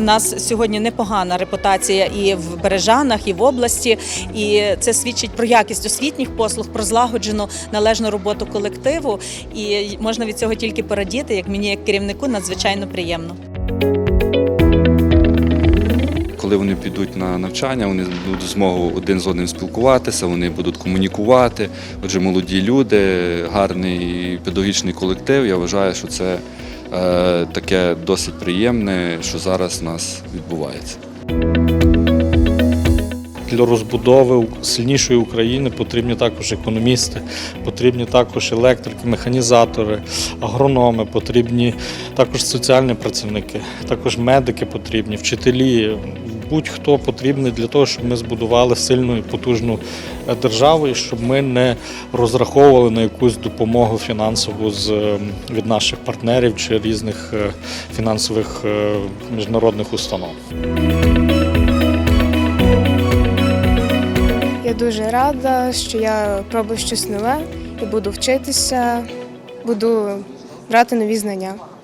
нас сьогодні непогана репутація і в Бережанах, і в області. І це свідчить про якість освітніх послуг, про злагоджену належну роботу колективу. І можна від цього тільки порадіти, як мені, як керівнику, надзвичайно приємно. Коли вони підуть на навчання, вони будуть змогу один з одним спілкуватися, вони будуть комунікувати. Отже, молоді люди, гарний педагогічний колектив. Я вважаю, що це таке досить приємне, що зараз у нас відбувається. Для розбудови сильнішої України потрібні також економісти, потрібні також електрики, механізатори, агрономи, потрібні також соціальні працівники, також медики потрібні, вчителі. Будь-хто потрібний для того, щоб ми збудували сильну і потужну е, державу, і щоб ми не розраховували на якусь допомогу фінансову з е, від наших партнерів чи різних е, фінансових міжнародних установ. Я дуже рада, що я пробую щось нове і буду вчитися, буду брати нові знання.